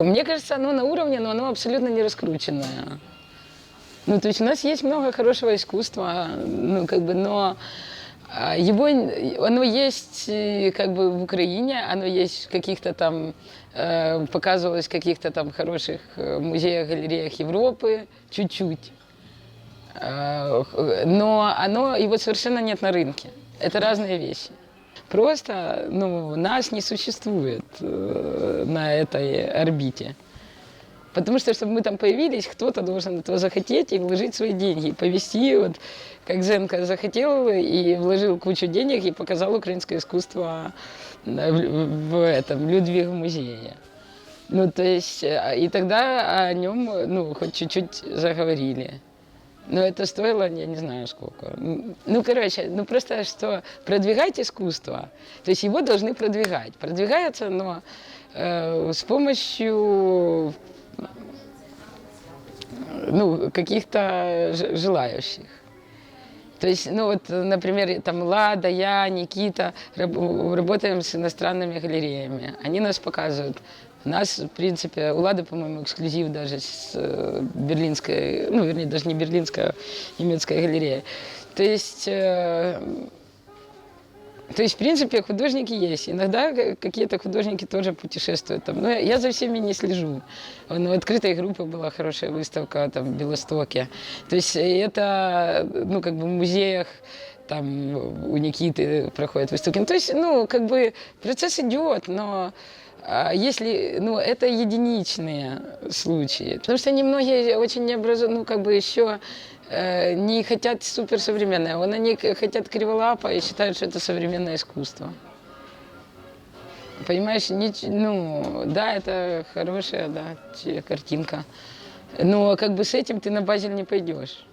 Мне кажется, оно на уровне, но оно абсолютно не раскрученное. Ну, то есть у нас есть много хорошего искусства, ну, как бы, но а, его, оно есть э, как бы в Украине, оно есть в каких-то там, э, показывалось в каких-то там хороших э, музеях, галереях Европы, чуть-чуть. Х- Но оно, его совершенно нет на рынке. Это разные вещи. Просто ну, нас не существует э, на этой орбите. Потому что, чтобы мы там появились, кто-то должен этого захотеть и вложить свои деньги. И повести, вот, как Зенко захотел и вложил кучу денег и показал украинское искусство э, в, в этом Людвиг музее. Ну, то есть, э, и тогда о нем, ну, хоть чуть-чуть заговорили. Но это стоило, я не знаю сколько. Ну, короче, ну просто что продвигать искусство, то есть его должны продвигать. Продвигается, но э, с помощью ну, каких-то желающих. То есть, ну вот, например, там Лада, я, Никита раб- работаем с иностранными галереями. Они нас показывают. У нас, в принципе, у Лады, по-моему, эксклюзив даже с э, берлинской, ну, вернее, даже не берлинская, а немецкая галерея. То есть, э, то есть, в принципе, художники есть. Иногда какие-то художники тоже путешествуют. Там. Но я- за всеми не слежу. Вон У открытой группы была хорошая выставка там, в Белостоке. То есть это, ну, как бы в музеях там у Никиты проходят выставки. Ну, то есть, ну, как бы процесс идет, но если, ну, это единичные случаи. Потому что немногие очень необразованные, ну, как бы еще э, не хотят суперсовременное. Вон они хотят криволапо и считают, что это современное искусство. Понимаешь, нич- ну, да, это хорошая, да, картинка. Но как бы с этим ты на Базель не пойдешь.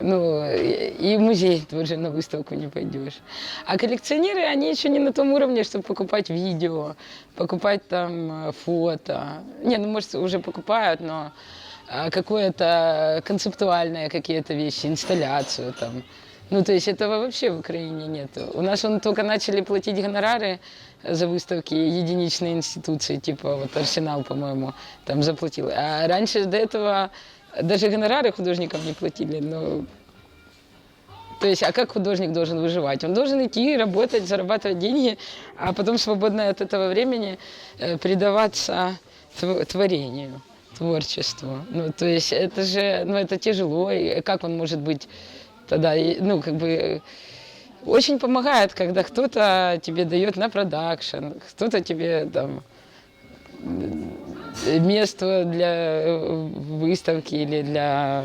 Ну, и в музей тоже на выставку не пойдешь. А коллекционеры, они еще не на том уровне, чтобы покупать видео, покупать там э, фото. Не, ну, может, уже покупают, но а, какое-то концептуальные какие-то вещи, инсталляцию там. Ну, то есть этого вообще в Украине нет. У нас он только начали платить гонорары за выставки единичные институции, типа вот Арсенал, по-моему, там заплатил. А раньше до этого даже гонорары художникам не платили. Ну, то есть, а как художник должен выживать? Он должен идти, работать, зарабатывать деньги, а потом свободное от этого времени э, предаваться тв- творению, творчеству. Ну, то есть это же, ну, это тяжело, и как он может быть тогда, ну, как бы, очень помогает, когда кто-то тебе дает на продакшн, кто-то тебе там место для э, выставки или для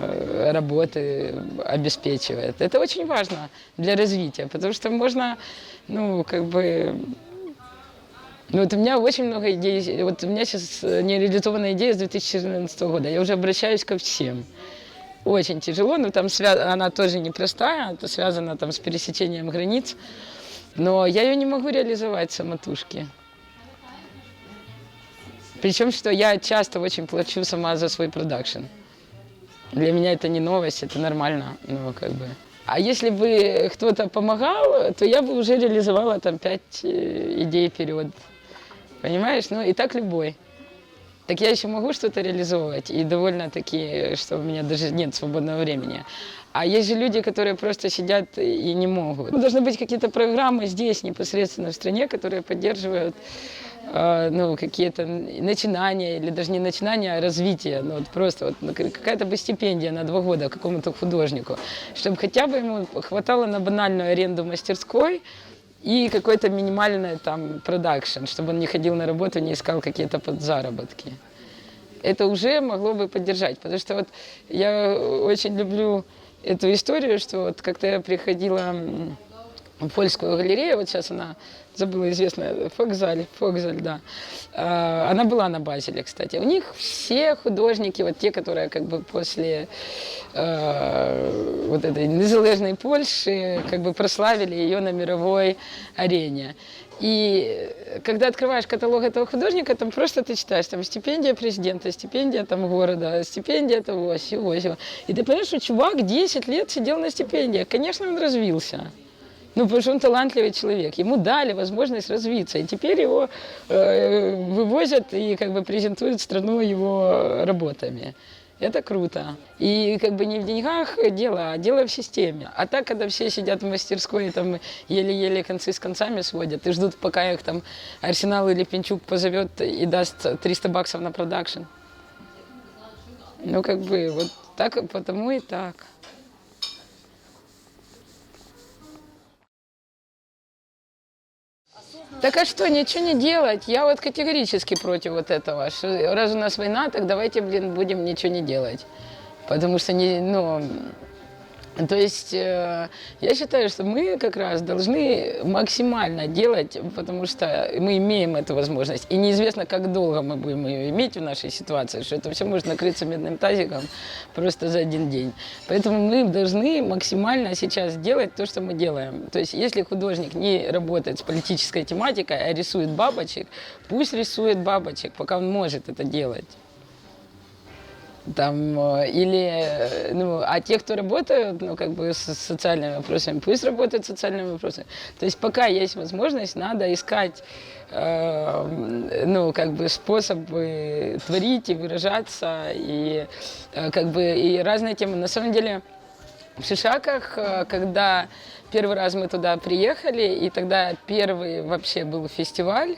работы обеспечивает. Это очень важно для развития, потому что можно, ну, как бы... Ну, вот у меня очень много идей. Вот у меня сейчас нереализованная идея с 2014 года. Я уже обращаюсь ко всем. Очень тяжело, но там свя- она тоже непростая, это связано там с пересечением границ. Но я ее не могу реализовать самотужки. Причем, что я часто очень плачу сама за свой продакшн. Для меня это не новость, это нормально. Ну, как бы. А если бы кто-то помогал, то я бы уже реализовала там пять э, идей вперед. Понимаешь? Ну и так любой. Так я еще могу что-то реализовывать, и довольно-таки, что у меня даже нет свободного времени. А есть же люди, которые просто сидят и не могут. Ну, Должны быть какие-то программы здесь, непосредственно в стране, которые поддерживают ну, какие-то начинания, или даже не начинания, а развитие. Ну, вот просто вот, ну, какая-то бы стипендия на два года какому-то художнику, чтобы хотя бы ему хватало на банальную аренду мастерской, и какой-то минимальный там продакшн, чтобы он не ходил на работу, не искал какие-то подзаработки. Это уже могло бы поддержать, потому что вот я очень люблю эту историю, что вот как-то я приходила в польскую галерею, вот сейчас она забыла известная, Фокзаль, Фокзаль, да. А, Она была на Базеле, кстати. У них все художники, вот те, которые как бы после э, вот этой незалежной Польши как бы прославили ее на мировой арене. И когда открываешь каталог этого художника, там просто ты читаешь, там стипендия президента, стипендия там города, стипендия того, сего, сего. И ты понимаешь, что чувак 10 лет сидел на стипендиях. Конечно, он развился. Ну, потому что он талантливый человек. Ему дали возможность развиться. И теперь его э, вывозят и как бы презентуют страну его работами. Это круто. И как бы не в деньгах дело, а дело в системе. А так, когда все сидят в мастерской и там еле-еле концы с концами сводят и ждут, пока их там Арсенал или Пинчук позовет и даст 300 баксов на продакшн. Ну, как бы вот так, потому и так. Так а что, ничего не делать? Я вот категорически против вот этого. Раз у нас война, так давайте, блин, будем ничего не делать. Потому что, не, ну, то есть э, я считаю, что мы как раз должны максимально делать, потому что мы имеем эту возможность. И неизвестно, как долго мы будем ее иметь в нашей ситуации, что это все может накрыться медным тазиком просто за один день. Поэтому мы должны максимально сейчас делать то, что мы делаем. То есть если художник не работает с политической тематикой, а рисует бабочек, пусть рисует бабочек, пока он может это делать там, э, или, э, ну, а те, кто работают, ну, как бы с социальными вопросами, пусть работают с социальными вопросами. То есть пока есть возможность, надо искать, э, ну, как бы способы творить и выражаться, и, э, как бы, и разные темы. На самом деле, в Шишаках, э, когда первый раз мы туда приехали, и тогда первый вообще был фестиваль,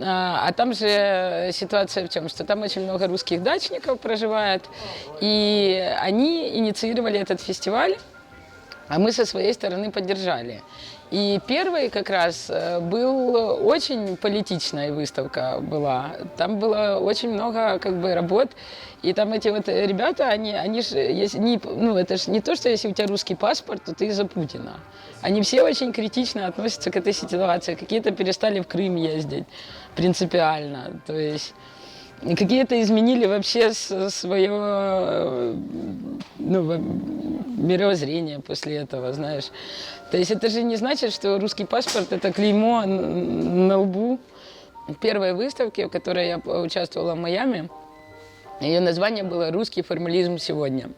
а, а там же ситуация в чем? Что там очень много русских дачников проживает, и они инициировали этот фестиваль, а мы со своей стороны поддержали. И первый как раз э, был очень политичная выставка была. Там было очень много как бы работ. И там эти вот ребята, они, они же, если не, ну это же не то, что если у тебя русский паспорт, то ты за Путина. Они все очень критично относятся к этой ситуации. Какие-то перестали в Крым ездить принципиально. То есть какие-то изменили вообще свое ну, мировоззрение после этого, знаешь. То есть это же не значит, что русский паспорт – это клеймо на лбу. Первой выставки, в которой я участвовала в Майами, ее название было «Русский формализм сегодня».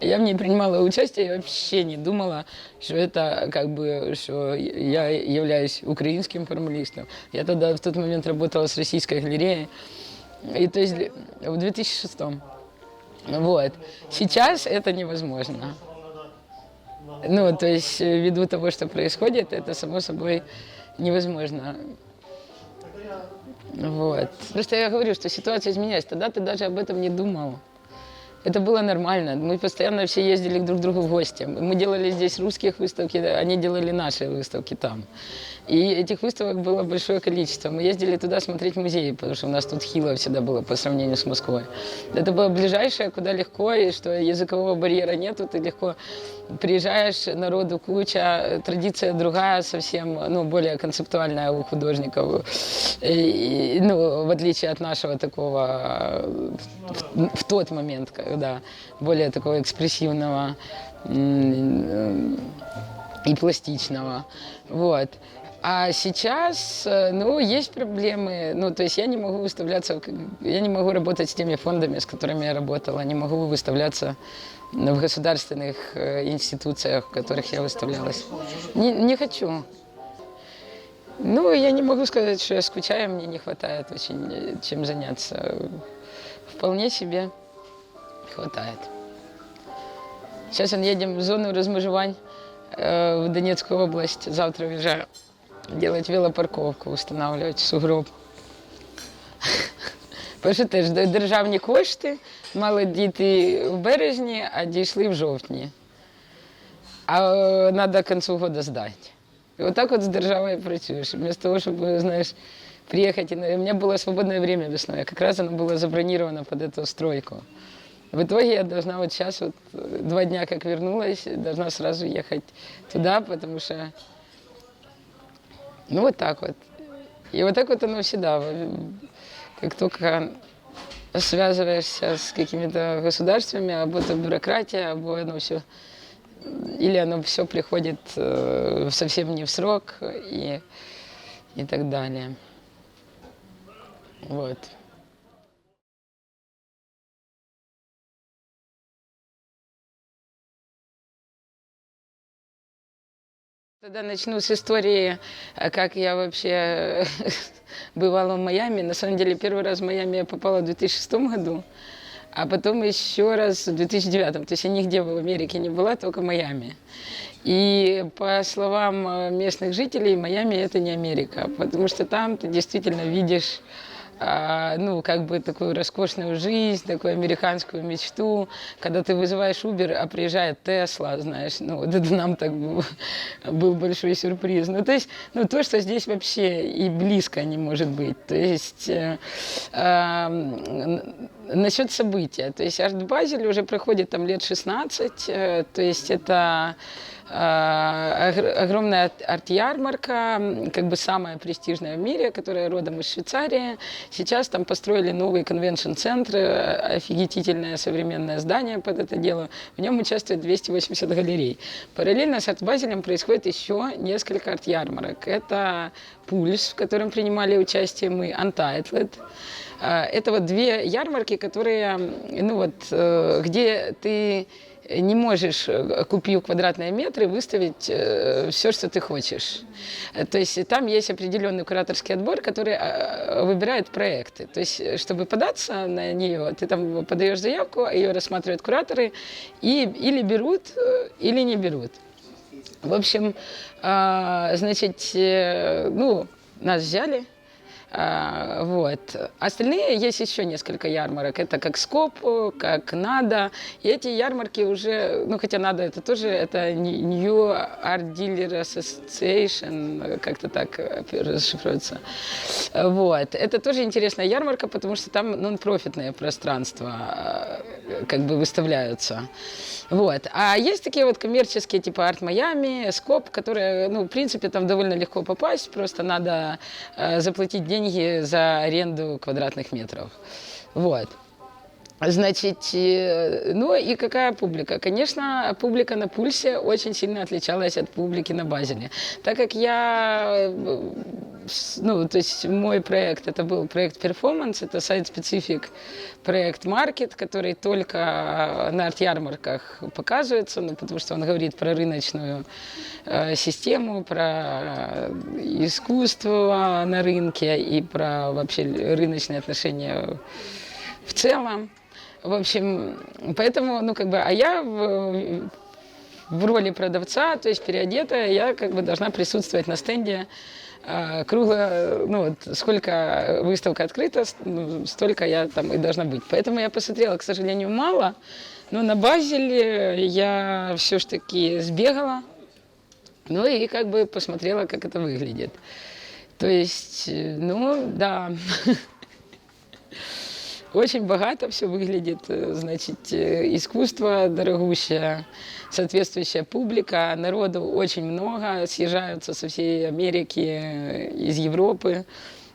Я в ней принимала участие и вообще не думала, что это как бы, что я являюсь украинским формалистом. Я тогда в тот момент работала с российской галереей. И то есть в 2006 Вот. Сейчас это невозможно. Ну, то есть ввиду того, что происходит, это само собой невозможно. Вот. Просто я говорю, что ситуация изменяется. Тогда ты даже об этом не думал. Это было нормально. Мы постоянно все ездили друг к другу в гости. Мы делали здесь русских выставки, они делали наши выставки там. И этих выставок было большое количество. Мы ездили туда смотреть музеи, потому что у нас тут хило всегда было по сравнению с Москвой. Это было ближайшее, куда легко, и что языкового барьера нету, ты легко приезжаешь, народу куча, традиция другая совсем, ну, более концептуальная у художников. И, ну, в отличие от нашего такого в, в тот момент, когда более такого экспрессивного и пластичного. Вот. А сейчас, э, ну, есть проблемы. Ну, то есть я не могу выставляться, я не могу работать с теми фондами, с которыми я работала, не могу выставляться в государственных э, институциях, в которых я выставлялась. Не, не хочу. Ну, я не могу сказать, что я скучаю, мне не хватает очень э, чем заняться. Вполне себе хватает. Сейчас мы едем в зону размежевань в Донецкую область. Завтра уезжаю делать велопарковку, устанавливать сугроб. Тому що теж державні кошти мали діти в березні, а дійшли в жовтні. А треба кінцю року здати. І отак от з державою працюєш. Вместо того, щоб, знаєш, приехать. У меня было свободное время весной, как раз оно было забронировано под эту стройку. В итоге я должна вот сейчас, вот два дня как вернулась, должна сразу ехать туда, потому что ну, вот так вот. И вот так вот оно всегда. Как только связываешься с какими-то государствами, об этом бюрократия, об оно все, или оно все приходит э, совсем не в срок и, и так далее. Вот. Тогда начну с истории, э, как я вообще бывала в Майами. На самом деле, первый раз в Майами я попала в 2006 году, а потом еще раз в 2009. То есть я нигде в Америке не была, только в Майами. И по словам э, местных жителей, Майами это не Америка, потому что там ты действительно видишь ну, как бы такую роскошную жизнь, такую американскую мечту, когда ты вызываешь Uber, а приезжает Тесла, знаешь, ну, вот это нам так был, был большой сюрприз. Ну, то есть, ну, то, что здесь вообще и близко не может быть. То есть, э, э, насчет события, то есть Арт-Базель уже проходит там лет 16, э, то есть это огромная арт-ярмарка, как бы самая престижная в мире, которая родом из Швейцарии. Сейчас там построили новый конвеншн-центр, офигительное современное здание под это дело. В нем участвует 280 галерей. Параллельно с арт-базелем происходит еще несколько арт-ярмарок. Это Пульс, в котором принимали участие мы, Untitled. Это вот две ярмарки, которые, ну вот, э, где ты не можешь, э, купив квадратные метры, выставить э, все, что ты хочешь. То есть там есть определенный кураторский отбор, который э, выбирает проекты. То есть, чтобы податься на нее, ты там подаешь заявку, ее рассматривают кураторы, и или берут, или не берут. В общем, значит, ну, нас взяли, а, вот. Остальные есть еще несколько ярмарок. Это как Скоп, как Нада. И эти ярмарки уже, ну хотя Нада это тоже, это New Art Dealer Association, как-то так расшифруется. Вот. Это тоже интересная ярмарка, потому что там нон-профитное пространство как бы выставляются. Вот. А есть такие вот коммерческие, типа Арт Майами, Скоп, которые, ну, в принципе, там довольно легко попасть, просто надо э, заплатить деньги за аренду квадратных метров. Вот. Значит, э, ну и какая публика? Конечно, публика на пульсе очень сильно отличалась от публики на Базеле. Так как я, э, ну, то есть мой проект, это был проект перформанс, это сайт-специфик проект Маркет, который только на арт-ярмарках показывается, ну, потому что он говорит про рыночную э, систему, про искусство на рынке и про вообще рыночные отношения в целом. В общем, поэтому, ну, как бы, а я в, в роли продавца, то есть переодетая, я как бы должна присутствовать на стенде а, кругло, ну, вот, сколько выставка открыта, ну, столько я там и должна быть. Поэтому я посмотрела, к сожалению, мало, но на Базеле я все-таки сбегала, ну и как бы посмотрела, как это выглядит. То есть, ну, да. Очень богато все выглядит, э, значит, э, искусство дорогущее, соответствующая публика, народу очень много, съезжаются со всей Америки, э, из Европы.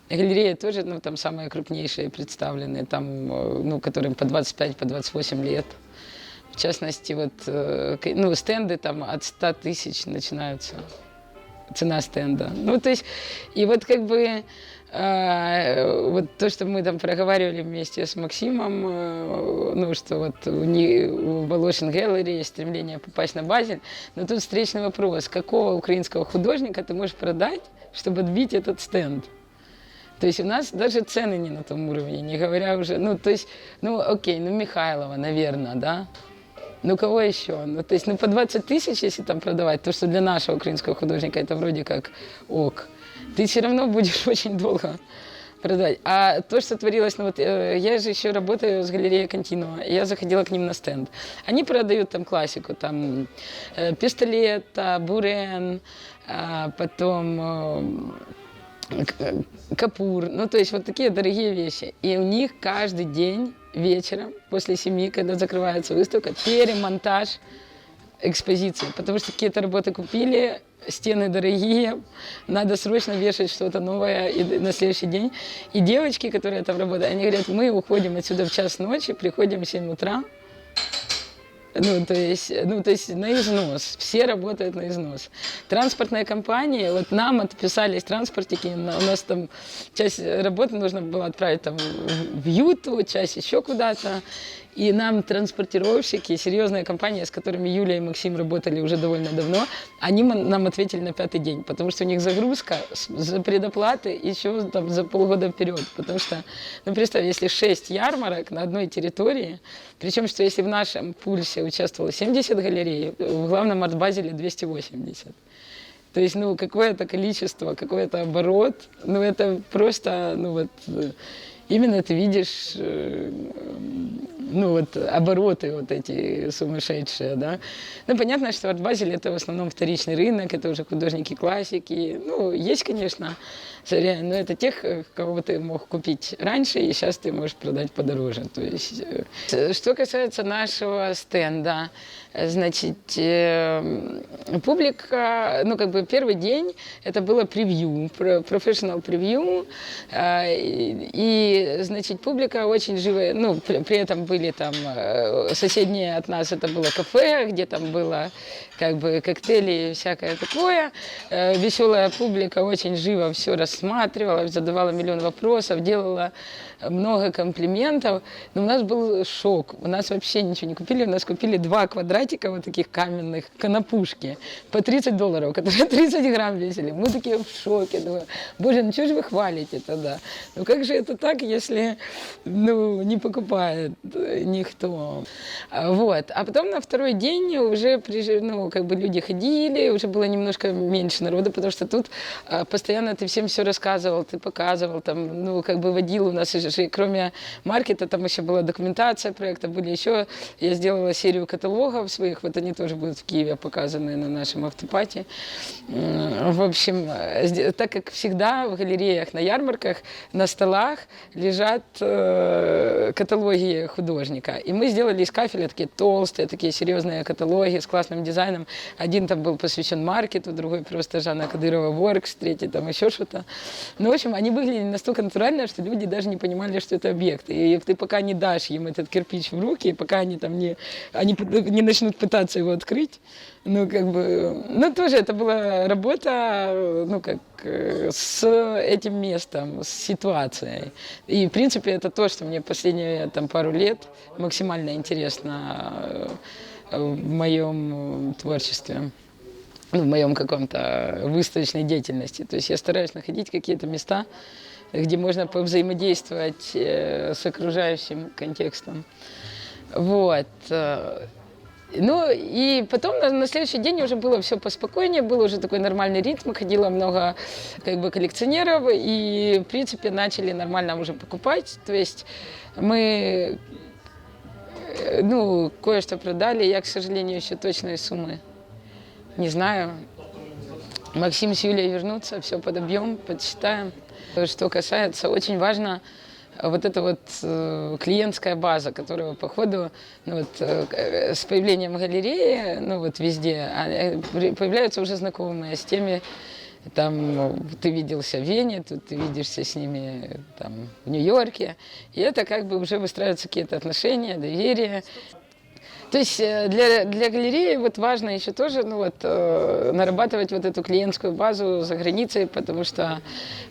Галереи тоже, ну, там самые крупнейшие представлены, там, ну, которым по 25, по 28 лет. В частности, вот, ну, стенды там от 100 тысяч начинаются, цена стенда. Ну, то есть, и вот как бы вот то, что мы там проговаривали вместе с Максимом, э, ну, что вот у, не, у Волошин Gallery есть стремление попасть на Базель, но тут встречный вопрос, какого украинского художника ты можешь продать, чтобы отбить этот стенд? То есть у нас даже цены не на том уровне, не говоря уже, ну, то есть, ну, окей, ну, Михайлова, наверное, да, ну, кого еще? Ну, то есть, ну, по 20 тысяч, если там продавать, то, что для нашего украинского художника это вроде как ок ты все равно будешь очень долго продать. А то, что творилось, ну вот э, я же еще работаю с галереей Континуа, я заходила к ним на стенд. Они продают там классику, там э, пистолет, бурен, а потом э, капур, ну то есть вот такие дорогие вещи. И у них каждый день вечером после семи, когда закрывается выставка, перемонтаж экспозиции, потому что какие-то работы купили, стены дорогие, надо срочно вешать что-то новое и на следующий день. И девочки, которые там работают, они говорят, мы уходим отсюда в час ночи, приходим в 7 утра, Ну, то есть, ну, то есть на износ. Все работают на износ. Транспортные компании, вот нам отписались транспортики, у нас там часть работы нужно было отправить там в Юту, часть еще куда-то. И нам транспортировщики, серьезные компании, с которыми Юля и Максим работали уже довольно давно, они нам ответили на пятый день, потому что у них загрузка за предоплаты еще там за полгода вперед. Потому что, ну представь, если 6 ярмарок на одной территории, причем что если в нашем пульсе участвовало 70 галерей, в главном арт-базеле 280. То есть, ну, какое-то количество, какой-то оборот, ну, это просто, ну, вот, именно ты видишь э, ну вот обороты вот эти сумасшедшие, да. Ну, понятно, что от Базель это в основном вторичный рынок, это уже художники классики. Ну, есть, конечно, но это тех, кого ты мог купить раньше, и сейчас ты можешь продать подороже. То есть, э, что касается нашего стенда, значит, э, публика, ну, как бы первый день это было превью, профессионал превью, э, и, значит, публика очень живая, ну, при этом были там соседние от нас, это было кафе, где там было как бы коктейли и всякое такое. Веселая публика очень живо все рассматривала, задавала миллион вопросов, делала много комплиментов. Но у нас был шок. У нас вообще ничего не купили. У нас купили два квадратика вот таких каменных, конопушки, по 30 долларов, которые 30 грамм весили. Мы такие в шоке. Думаю, боже, ну что же вы хвалите тогда? Ну как же это так, если ну, не покупает никто? Вот. А потом на второй день уже ну, как бы люди ходили, уже было немножко меньше народа, потому что тут а, постоянно ты всем все рассказывал, ты показывал, там, ну, как бы водил у нас же, кроме маркета, там еще была документация проекта, были еще, я сделала серию каталогов своих, вот они тоже будут в Киеве показаны на нашем автопате. В общем, так как всегда в галереях, на ярмарках, на столах лежат э, каталоги художника. И мы сделали из кафеля такие толстые, такие серьезные каталоги с классным дизайном. Один там был посвящен маркету, другой просто Жанна Кадырова Воркс, третий там еще что-то. Ну, в общем, они выглядели настолько натурально, что люди даже не понимали, что это объект. И ты пока не дашь им этот кирпич в руки, пока они там не, они не начнут пытаться его открыть, ну, как бы, ну, тоже это была работа, ну, как э, с этим местом, с ситуацией. И, в принципе, это то, что мне последние там пару лет максимально интересно э, в моем творчестве в моем каком-то выставочной деятельности. То есть я стараюсь находить какие-то места, где можно повзаимодействовать э, с окружающим контекстом. Вот. Ну и потом на, на следующий день уже было все поспокойнее, был уже такой нормальный ритм, ходило много как бы коллекционеров и в принципе начали нормально уже покупать. То есть мы э, ну, кое-что продали, я, к сожалению, еще точные суммы не знаю. Максим с Юлей вернутся, все подобьем, подсчитаем. Что касается, очень важно вот эта вот э, клиентская база, которая по ходу ну, вот, э, с появлением галереи, ну вот везде, а, э, появляются уже знакомые с теми, там ты виделся в Вене, тут ты видишься с ними там, в Нью-Йорке, и это как бы уже выстраиваются какие-то отношения, доверие. То есть э, для, для галереи вот важно еще тоже ну, вот, э, нарабатывать вот эту клиентскую базу за границей, потому что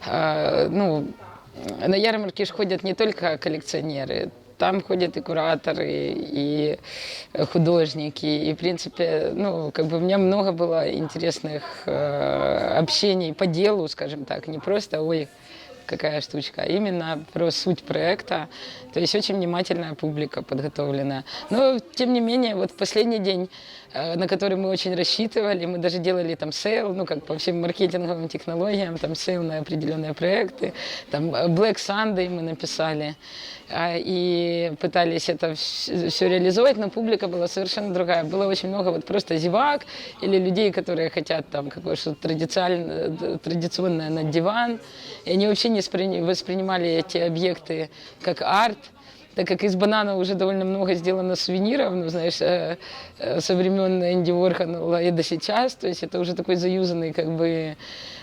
э, ну, на ярмарке же ходят не только коллекционеры, там ходят и кураторы, и художники, и, в принципе, ну, как бы у меня много было интересных э, общений по делу, скажем так, не просто, ой, какая штучка, а именно про суть проекта. То есть очень внимательная публика подготовлена. Но, тем не менее, вот последний день, на который мы очень рассчитывали, мы даже делали там сейл, ну, как по всем маркетинговым технологиям, там сейл на определенные проекты, там э, Black Sunday мы написали, а, и пытались это все реализовать, но публика была совершенно другая. Было очень много вот просто зевак или людей, которые хотят там какое-то традиционное, традиционное на диван, и они вообще не воспринимали эти объекты как арт, так как из банана уже довольно много сделано сувениров, ну, знаешь, э, э, со времен Энди Уорхола и до сейчас, то есть это уже такой заюзанный как бы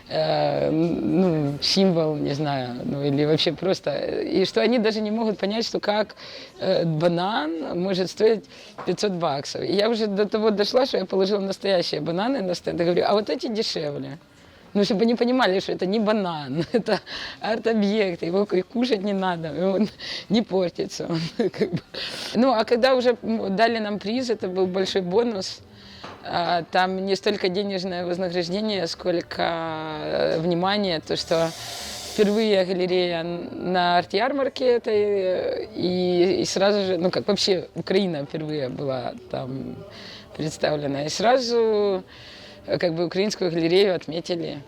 э, ну, символ, не знаю, ну или вообще просто, и что они даже не могут понять, что как э, банан может стоить 500 баксов. И я уже до того дошла, что я положила настоящие бананы на стенд говорю, а вот эти дешевле. Ну, чтобы они понимали, что это не банан, это арт-объект, его кушать не надо, он не портится. Он, как бы. Ну, а когда уже дали нам приз, это был большой бонус. А, Там не столько денежное вознаграждение, сколько э, внимание, то, что впервые галерея на арт-ярмарке этой, э, и, и сразу же, ну как вообще Украина впервые была там представлена, и сразу как бы украинскую галерею отметили,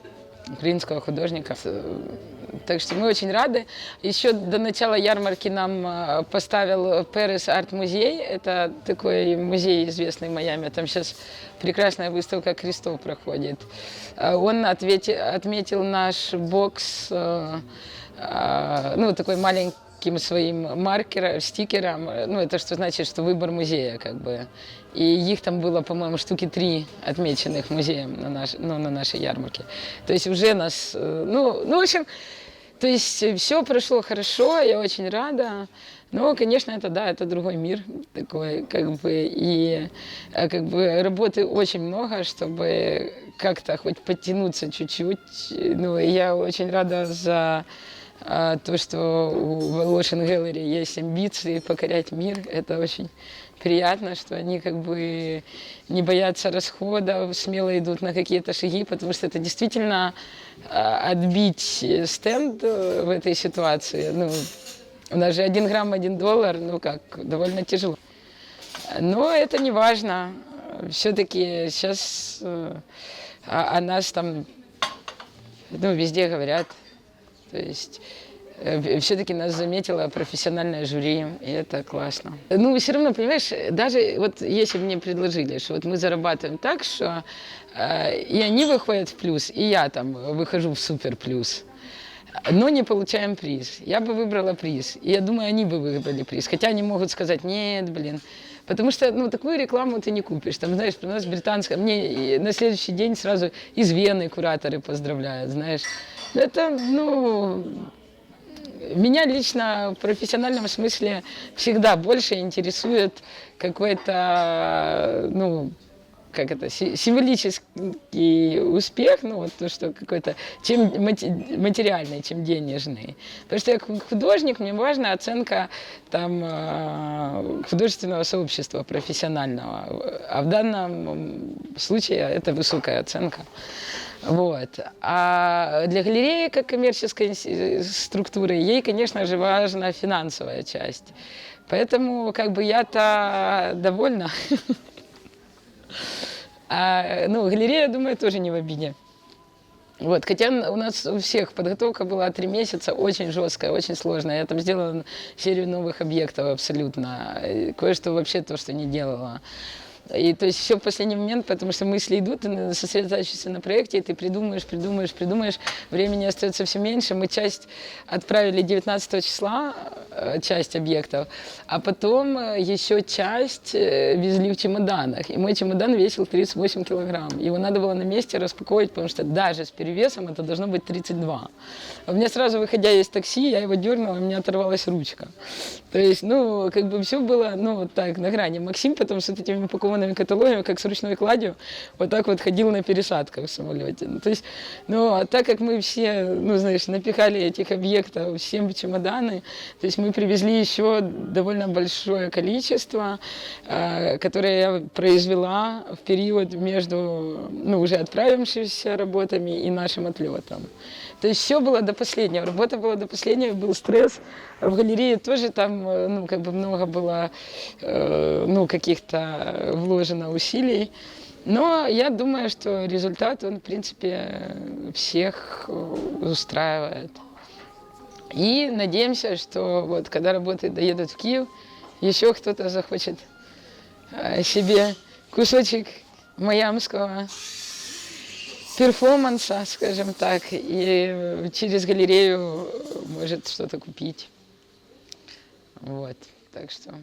украинского художника. Э, Так что мы очень рады. Еще до начала ярмарки нам э, поставил Перес арт-музей. Это такой музей известный в Майами. Там сейчас прекрасная выставка крестов проходит. Э, Он ответи- отметил наш бокс, э, э, ну, такой маленьким своим маркером, стикером. Ну, это что значит, что выбор музея, как бы. И их там было, по-моему, штуки три отмеченных музеем на, наш, ну, на нашей ярмарке. То есть уже нас, э, ну, ну, в общем, то есть все прошло хорошо, я очень рада. Но, конечно, это да, это другой мир такой, как бы, и э, как бы работы очень много, чтобы как-то хоть подтянуться чуть-чуть. Ну, я очень рада за а, то, что у Волошин Gallery есть амбиции покорять мир. Это очень приятно, что они как бы не боятся расходов, смело идут на какие-то шаги, потому что это действительно а, отбить стенд э, в этой ситуации. Ну, у нас же один грамм, один доллар, ну как, довольно тяжело. Но это не важно. Все-таки сейчас э, о, о нас там ну, везде говорят. То есть все-таки нас заметило профессиональное жюри, и это классно. Ну, все равно, понимаешь, даже вот если бы мне предложили, что вот мы зарабатываем так, что э, и они выходят в плюс, и я там выхожу в супер плюс, но не получаем приз. Я бы выбрала приз. И я думаю, они бы выбрали приз. Хотя они могут сказать, нет, блин. Потому что, ну, такую рекламу ты не купишь. Там, знаешь, у нас британская... Мне на следующий день сразу из Вены кураторы поздравляют, знаешь. Это, ну, меня лично в профессиональном смысле всегда больше интересует какой-то, ну, как это, си- символический успех, ну, вот то, что какой-то, чем материальный, чем денежный. Потому что я художник, мне важна оценка там э, художественного сообщества профессионального. А в данном случае это высокая оценка. Вот. А для галереи, как коммерческой инс- структуры, ей, конечно же, важна финансовая часть. Поэтому как бы я-то довольна. А, ну, галерея, думаю, тоже не в обиде. Вот, хотя у нас у всех подготовка была три месяца, очень жесткая, очень сложная. Я там сделала серию новых объектов абсолютно. Кое-что вообще то, что не делала. И то есть все в последний момент, потому что мысли идут, ты сосредотачиваешься на проекте, и ты придумаешь, придумаешь, придумаешь, времени остается все меньше. Мы часть отправили 19 числа, э, часть объектов, а потом э, еще часть э, везли в чемоданах. И мой чемодан весил 38 килограмм. Его надо было на месте распаковывать, потому что даже с перевесом это должно быть 32. А у меня сразу, выходя из такси, я его дернула, у меня оторвалась ручка. То есть, ну, как бы все было, ну, так, на грани. Максим потом с вот этими упакованными каталогами, как с ручной кладью, вот так вот ходил на пересадках в самолете. Ну, то есть, ну, а так как мы все, ну, знаешь, напихали этих объектов всем чемоданы, то есть мы привезли еще довольно большое количество, э, которое я произвела в период между, ну, уже отправившимися работами и нашим отлетом. То есть все было до последнего, работа была до последнего, был стресс. В галерее тоже там, э, ну, как бы много было, э, ну, каких-то вложено усилий. Но я думаю, что результат, он, в принципе, всех э, устраивает. И надеемся, что вот когда работы доедут в Киев, еще кто-то захочет себе кусочек майамского перформанса, скажем так, и через галерею может что-то купить. Вот, так что